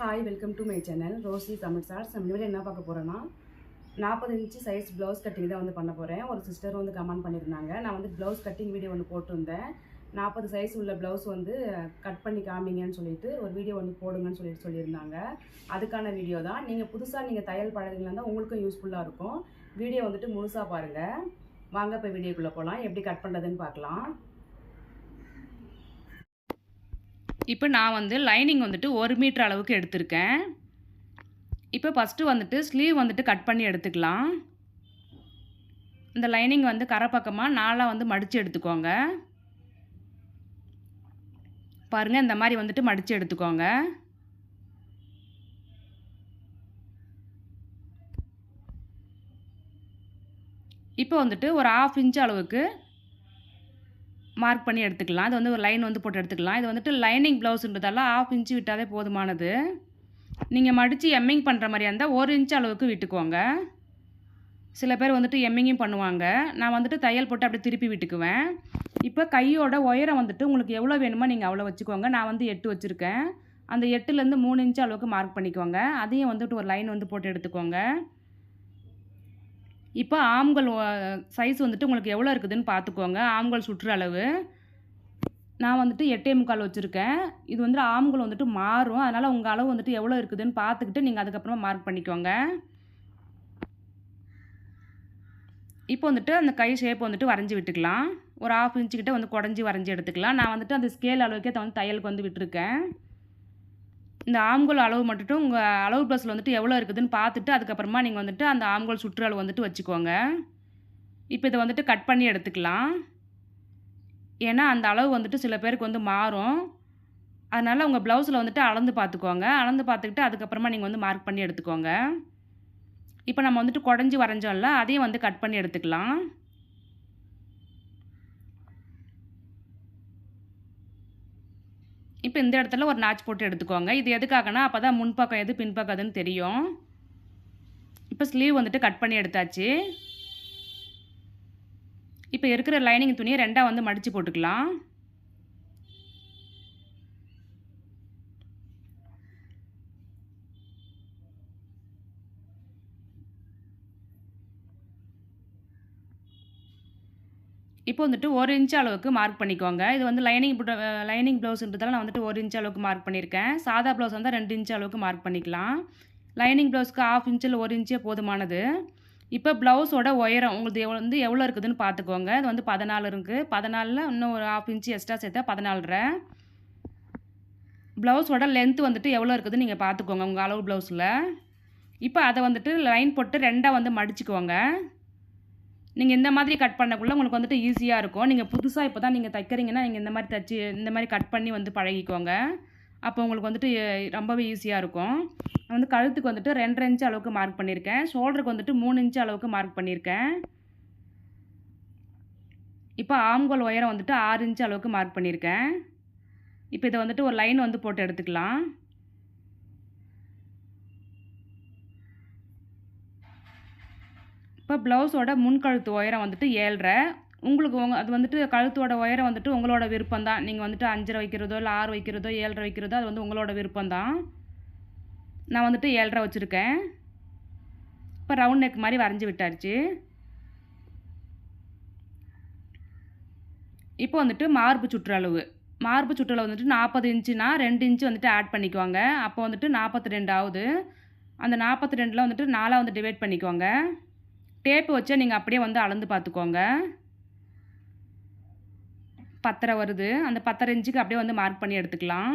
Hi welcome to my channel Rosy Tamil sir சமையல் என்ன பார்க்க போகிறேன்னா நாற்பது இன்ச்சு சைஸ் ப்ளவுஸ் கட்டிங் தான் வந்து பண்ண போகிறேன் ஒரு சிஸ்டர் வந்து கமெண்ட் பண்ணியிருந்தாங்க. நான் வந்து ப்ளவுஸ் கட்டிங் வீடியோ ஒன்று போட்டிருந்தேன். நாற்பது சைஸ் உள்ள ப்ளவுஸ் வந்து கட் பண்ணி காமிங்கன்னு சொல்லிட்டு ஒரு வீடியோ ஒன்று போடுங்கன்னு சொல்லிட்டு சொல்லியிருந்தாங்க. அதுக்கான வீடியோ தான். நீங்கள் புதுசாக நீங்கள் தையல் பழகுங்களா இருந்தால் உங்களுக்கும் யூஸ்ஃபுல்லாக இருக்கும். வீடியோ வந்துட்டு முழுசாக பாருங்கள் வாங்க இப்போ வீடியோக்குள்ளே போகலாம் எப்படி கட் பண்ணுறதுன்னு பார்க்கலாம். இப்போ நான் வந்து லைனிங் வந்துட்டு ஒரு மீட்டர் அளவுக்கு எடுத்திருக்கேன். இப்போ ஃபஸ்ட்டு வந்துட்டு ஸ்லீவ் வந்துட்டு கட் பண்ணி எடுத்துக்கலாம். இந்த லைனிங் வந்து கரை பக்கமாக நாலாக வந்து மடித்து எடுத்துக்கோங்க. பாருங்கள் இந்த மாதிரி வந்துட்டு மடித்து எடுத்துக்கோங்க. இப்போ வந்துட்டு ஒரு ஆஃப் இன்ச் அளவுக்கு மார்க் பண்ணி எடுத்துக்கலாம். இது வந்து ஒரு லைன் வந்து போட்டு எடுத்துக்கலாம். இது வந்துட்டு லைனிங் ப்ளவுஸ்ன்றதால ஆஃப் இன்ச்சு விட்டாலே போதுமானது. நீங்கள் மடித்து எம்மிங் பண்ணுற மாதிரியா இருந்தால் ஒரு இன்ச் அளவுக்கு விட்டுக்கோங்க. சில பேர் வந்துட்டு எம்மிங்கும் பண்ணுவாங்க. நான் வந்துட்டு தையல் போட்டு அப்படியே திருப்பி விட்டுக்குவேன். இப்போ கையோட உயரம் வந்துட்டு உங்களுக்கு எவ்வளோ வேணுமோ நீங்கள் அவ்வளோ வச்சுக்கோங்க. நான் வந்து எட்டு வச்சுருக்கேன். அந்த எட்டுலேருந்து மூணு இன்ச் அளவுக்கு மார்க் பண்ணிக்கோங்க. அதையும் வந்துட்டு ஒரு லைன் வந்து போட்டு எடுத்துக்கோங்க. இப்போ ஆம்கள் சைஸ் வந்துட்டு உங்களுக்கு எவ்வளோ இருக்குதுன்னு பார்த்துக்கோங்க ஆம்கள் சுற்று அளவு. நான் வந்துட்டு எட்டே முக்கால் வச்சுருக்கேன். இது வந்துட்டு ஆம்கள் வந்துட்டு மாறும். அதனால் உங்கள் அளவு வந்துட்டு எவ்வளோ இருக்குதுன்னு பார்த்துக்கிட்டு நீங்கள் அதுக்கப்புறமா மார்க் பண்ணிக்கோங்க. இப்போ வந்துட்டு அந்த கை ஷேப் வந்துட்டு வரைஞ்சி விட்டுக்கலாம். ஒரு ஆஃப் இன்ச்சுக்கிட்ட வந்து குடஞ்சி வரைஞ்சி எடுத்துக்கலாம். நான் வந்துட்டு அந்த ஸ்கேல் அளவுக்கே வந்து தையலுக்கு வந்து விட்டுருக்கேன். இந்த ஆம்கோல் அளவு மட்டும் உங்கள் அளவு ப்ளஸில் வந்துட்டு எவ்வளோ இருக்குதுன்னு பார்த்துட்டு அதுக்கப்புறமா நீங்கள் வந்துட்டு அந்த ஆம்கோல் சுற்றளவு அளவு வந்துட்டு வச்சுக்கோங்க. இப்போ இதை வந்துட்டு கட் பண்ணி எடுத்துக்கலாம். ஏன்னா அந்த அளவு வந்துட்டு சில பேருக்கு வந்து மாறும். அதனால் உங்கள் ப்ளவுஸில் வந்துட்டு அளந்து பார்த்துக்கோங்க. அளந்து பார்த்துக்கிட்டு அதுக்கப்புறமா நீங்கள் வந்து மார்க் பண்ணி எடுத்துக்கோங்க. இப்போ நம்ம வந்துட்டு குடஞ்சி வரைஞ்சோம்ல அதையும் வந்து கட் பண்ணி எடுத்துக்கலாம். இப்போ இந்த இடத்துல ஒரு நாச் போட்டு எடுத்துக்கோங்க. இது எதுக்காகனா அப்போ தான் முன்பக்கம் எது பின்பக்கம் தெரியும். இப்போ ஸ்லீவ் வந்துட்டு கட் பண்ணி எடுத்தாச்சு. இப்போ இருக்கிற லைனிங் துணியை ரெண்டாக வந்து மடித்து போட்டுக்கலாம். இப்போ வந்துட்டு ஒரு இன்ச் அளவுக்கு மார்க் பண்ணிக்கோங்க. இது வந்து லைனிங் லைனிங் ப்ளவுஸ்ன்றதால நான் வந்துட்டு ஒரு இன்ச் அளவுக்கு மார்க் பண்ணியிருக்கேன் சாதா ப்ளவுஸ் வந்து ரெண்டு இன்ச் அளவுக்கு மார்க் பண்ணிக்கலாம். லைனிங் ப்ளவுஸ்க்கு ஆஃப் இன்ச்சில் ஒரு இன்ச்சே போதுமானது. இப்போ ப்ளவுஸோட உயரம் உங்களுக்கு எவ்வளோ வந்து எவ்வளோ இருக்குதுன்னு பார்த்துக்கோங்க. இது வந்து பதினாலு இருக்குது பதினாலில் இன்னும் ஒரு ஆஃப் இன்ச்சு எக்ஸ்ட்ரா சேர்த்தா பதினாலரை. ப்ளவுஸோட லென்த்து வந்துட்டு எவ்வளோ இருக்குதுன்னு நீங்கள் பார்த்துக்கோங்க உங்கள் அளவு ப்ளவுஸில் இப்போ அதை வந்துட்டு லைன் போட்டு ரெண்டாக வந்து மடிச்சுக்கோங்க. நீங்கள் இந்த மாதிரி கட் பண்ணக்குள்ளே உங்களுக்கு வந்துட்டு ஈஸியாக இருக்கும். நீங்கள் புதுசாக இப்போ தான் நீங்கள் தைக்கிறீங்கன்னா நீங்கள் இந்த மாதிரி தச்சு இந்த மாதிரி கட் பண்ணி வந்து பழகிக்கோங்க. அப்போ உங்களுக்கு வந்துட்டு ரொம்பவே ஈஸியாக இருக்கும். நான் வந்து கழுத்துக்கு வந்துட்டு ரெண்டரை இன்ச்சு அளவுக்கு மார்க் பண்ணியிருக்கேன். ஷோல்டருக்கு வந்துட்டு மூணு இன்ச்சு அளவுக்கு மார்க் பண்ணியிருக்கேன். இப்போ ஆம்கோல் உயரம் வந்துட்டு ஆறு இன்ச்சு அளவுக்கு மார்க் பண்ணியிருக்கேன். இப்போ இதை வந்துட்டு ஒரு லைன் வந்து போட்டு எடுத்துக்கலாம். இப்போ ப்ளவுஸோட முன்கழுத்து உயரம் வந்துட்டு ஏழரை. உங்களுக்கு உங்கள் அது வந்துட்டு கழுத்தோட உயரம் வந்துட்டு உங்களோட விருப்பம் தான் நீங்கள் வந்துட்டு அஞ்சரை வைக்கிறதோ இல்லை ஆறு வைக்கிறதோ ஏழரை வைக்கிறதோ அது வந்து உங்களோட விருப்பம் தான் நான் வந்துட்டு ஏழரை வச்சுருக்கேன். இப்போ ரவுண்ட் நெக் மாதிரி வரைஞ்சி விட்டாச்சு. இப்போ வந்துட்டு மார்பு சுற்றளவு. மார்பு சுற்றளவு வந்துட்டு நாற்பது இன்ச்சுனா ரெண்டு இன்ச்சு வந்துட்டு ஆட் பண்ணிக்குவாங்க. அப்போ வந்துட்டு நாற்பத்தி ரெண்டு ஆகுது அந்த நாற்பத்தி ரெண்டில் வந்துட்டு நாலாக வந்து டிவைட் பண்ணிக்கோங்க டேப்பு வச்சா நீங்கள் அப்படியே வந்து அளந்து பார்த்துக்கோங்க. பத்தரை வருது. அந்த பத்தரை இன்ச்சுக்கு அப்படியே வந்து மார்க் பண்ணி எடுத்துக்கலாம்.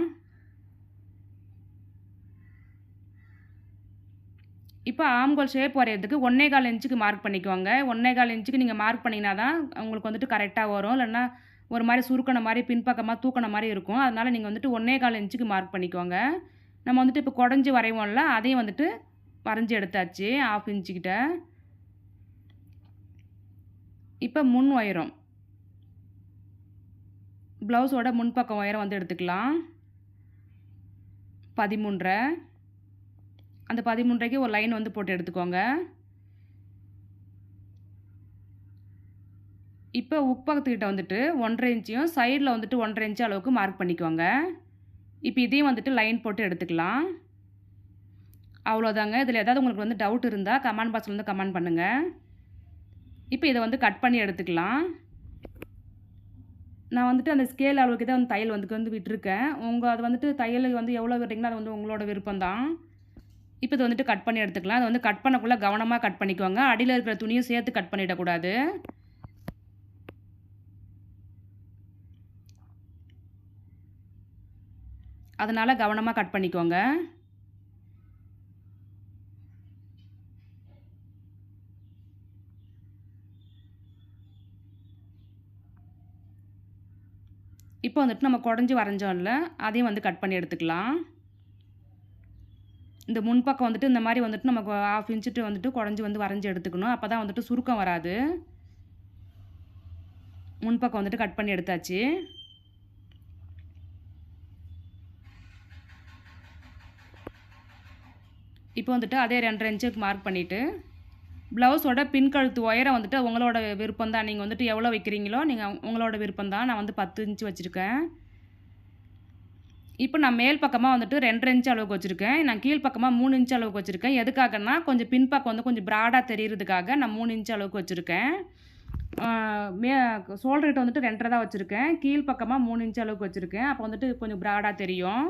இப்போ ஆம்கோல் ஷேப் வரைகிறதுக்கு ஒன்றே கால் இன்ச்சுக்கு மார்க் பண்ணிக்கோங்க. ஒன்றே கால் இன்ச்சுக்கு நீங்கள் மார்க் பண்ணிங்கன்னா தான் உங்களுக்கு வந்துட்டு கரெக்டாக வரும். இல்லைன்னா ஒரு மாதிரி சுருக்கின மாதிரி பின்பக்கமாக தூக்கின மாதிரி இருக்கும். அதனால் நீங்கள் வந்துட்டு ஒன்றே கால் இன்ச்சுக்கு மார்க் பண்ணிக்கோங்க. நம்ம வந்துட்டு இப்போ குடஞ்சி வரைவோம்ல அதையும் வந்துட்டு வரைஞ்சி எடுத்தாச்சு ஆஃப் இன்ச்சுக்கிட்ட இப்போ முன் உயரம். ப்ளவுஸோட முன்பக்கம் உயரம் வந்து எடுத்துக்கலாம். பதிமூன்றரை அந்த பதிமூன்றைக்கு ஒரு லைன் வந்து போட்டு எடுத்துக்கோங்க. இப்போ உட்பக்கத்துக்கிட்ட வந்துட்டு ஒன்றரை இன்ச்சையும் சைடில் வந்துட்டு ஒன்றரை இன்ச்சு அளவுக்கு மார்க் பண்ணிக்கோங்க. இப்போ இதையும் வந்துட்டு லைன் போட்டு எடுத்துக்கலாம். அவ்வளோதாங்க இதில் ஏதாவது உங்களுக்கு வந்து டவுட் இருந்தால் கமெண்ட் பாக்ஸில் வந்து கமெண்ட் பண்ணுங்கள் இப்போ இதை வந்து கட் பண்ணி எடுத்துக்கலாம். நான் வந்துட்டு அந்த ஸ்கேல் அளவுக்கு தான் வந்து தையல் வந்து வந்து விட்டுருக்கேன். உங்கள் அது வந்துட்டு தையல் வந்து எவ்வளோ விடுறீங்களோ அது வந்து உங்களோட விருப்பம் தான் இப்போ இதை வந்துட்டு கட் பண்ணி எடுத்துக்கலாம். அதை வந்து கட் பண்ணக்குள்ளே கவனமாக கட் பண்ணிக்கோங்க. அடியில் இருக்கிற துணியும் சேர்த்து கட் பண்ணிடக்கூடாது. அதனால் கவனமாக கட் பண்ணிக்கோங்க. இப்போ வந்துட்டு நம்ம குடஞ்சி வரைஞ்சோம்ல அதையும் வந்து கட் பண்ணி எடுத்துக்கலாம். இந்த முன்பக்கம் வந்துட்டு இந்த மாதிரி வந்துட்டு நம்ம ஆஃப் இன்ச்சுட்டு வந்துட்டு குடஞ்சி வந்து வரைஞ்சி எடுத்துக்கணும். அப்போ தான் வந்துட்டு சுருக்கம் வராது. முன்பக்கம் வந்துட்டு கட் பண்ணி எடுத்தாச்சு. இப்போ வந்துட்டு அதே ரெண்டரை இன்ச்சுக்கு மார்க் பண்ணிவிட்டு ப்ளவுஸோட பின் கழுத்து உயரம் வந்துட்டு உங்களோட விருப்பம் தான் நீங்கள் வந்துட்டு எவ்வளோ வைக்கிறீங்களோ நீங்கள் உங்களோட விருப்பம் தான் நான் வந்து பத்து இன்ச்சு வச்சுருக்கேன். இப்போ நான் மேல் பக்கமாக வந்துட்டு ரெண்டரை இன்ச் அளவுக்கு வச்சுருக்கேன். நான் கீழ் பக்கமாக மூணு இன்ச் அளவுக்கு வச்சுருக்கேன். எதுக்காகனா கொஞ்சம் பின்பக்கம் வந்து கொஞ்சம் ப்ராடாக தெரியறதுக்காக நான் மூணு இன்ச் அளவுக்கு வச்சுருக்கேன். மே ஷோல்டர்கிட்ட வந்துட்டு ரெண்டரை தான் வச்சுருக்கேன். கீழ் பக்கமாக மூணு இன்ச் அளவுக்கு வச்சுருக்கேன். அப்போ வந்துட்டு கொஞ்சம் ப்ராடாக தெரியும்.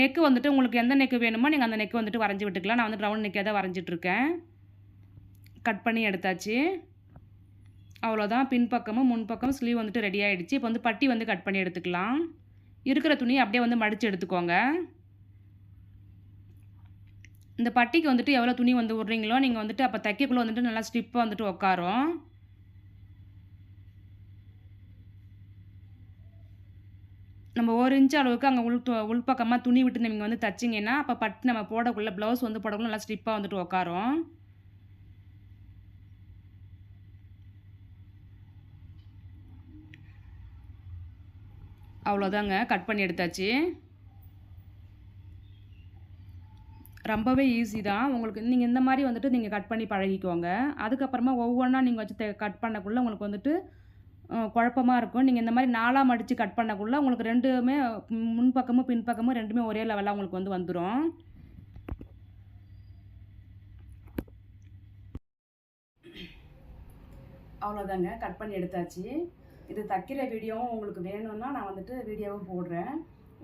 நெக்கு வந்துட்டு உங்களுக்கு எந்த நெக்கு வேணுமோ நீங்கள் அந்த நெக்கு வந்துட்டு வரைஞ்சி விட்டுக்கலாம். நான் வந்து ரவுண்ட் நெக்கே தான் வரைஞ்சிட்ருக்கேன் கட் பண்ணி எடுத்தாச்சு. அவ்வளோதான் பின்பக்கமும் முன்பக்கமும் ஸ்லீவ் வந்துட்டு ரெடி ஆகிடுச்சு இப்போ வந்து பட்டி வந்து கட் பண்ணி எடுத்துக்கலாம். இருக்கிற துணியை அப்படியே வந்து மடித்து எடுத்துக்கோங்க. இந்த பட்டிக்கு வந்துட்டு எவ்வளோ துணி வந்து விட்றீங்களோ நீங்கள் வந்துட்டு அப்போ தைக்கக்குள்ளே வந்துட்டு நல்லா ஸ்டிப்பாக வந்துட்டு உட்காரும் நம்ம ஒரு இன்ச் அளவுக்கு அங்கே உள் உள்பக்கமாக துணி விட்டு நீங்கள் வந்து தைச்சிங்கன்னா அப்போ பட்டு நம்ம போடக்குள்ளே ப்ளவுஸ் வந்து போடக்குள்ள நல்லா ஸ்டிப்பாக வந்துட்டு உட்காரும் அவ்வளோதாங்க கட் பண்ணி எடுத்தாச்சு. ரொம்பவே ஈஸி தான். உங்களுக்கு நீங்கள் இந்த மாதிரி வந்துட்டு நீங்கள் கட் பண்ணி பழகிக்கோங்க. அதுக்கப்புறமா ஒவ்வொன்றா நீங்கள் வச்சு கட் பண்ணக்குள்ளே உங்களுக்கு வந்துட்டு குழப்பமாக குழப்பமா இருக்கும். நீங்கள் இந்த மாதிரி நாலாம் மடித்து கட் பண்ணக்குள்ளே உங்களுக்கு ரெண்டுமே முன்பக்கமும் பின்பக்கமும் ரெண்டுமே ஒரே லெவலாக உங்களுக்கு வந்து வந்துடும் அவ்வளோதாங்க கட் பண்ணி எடுத்தாச்சு. இது தைக்கிற வீடியோவும் உங்களுக்கு வேணும்னா நான் வந்துட்டு வீடியோவும் போடுறேன்.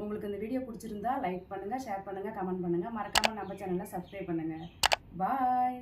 உங்களுக்கு இந்த வீடியோ பிடிச்சிருந்தா லைக் பண்ணுங்கள் ஷேர் பண்ணுங்கள் கமெண்ட் பண்ணுங்கள் மறக்காமல் நம்ம சேனலை சப்ஸ்கிரைப் பண்ணுங்கள் பாய்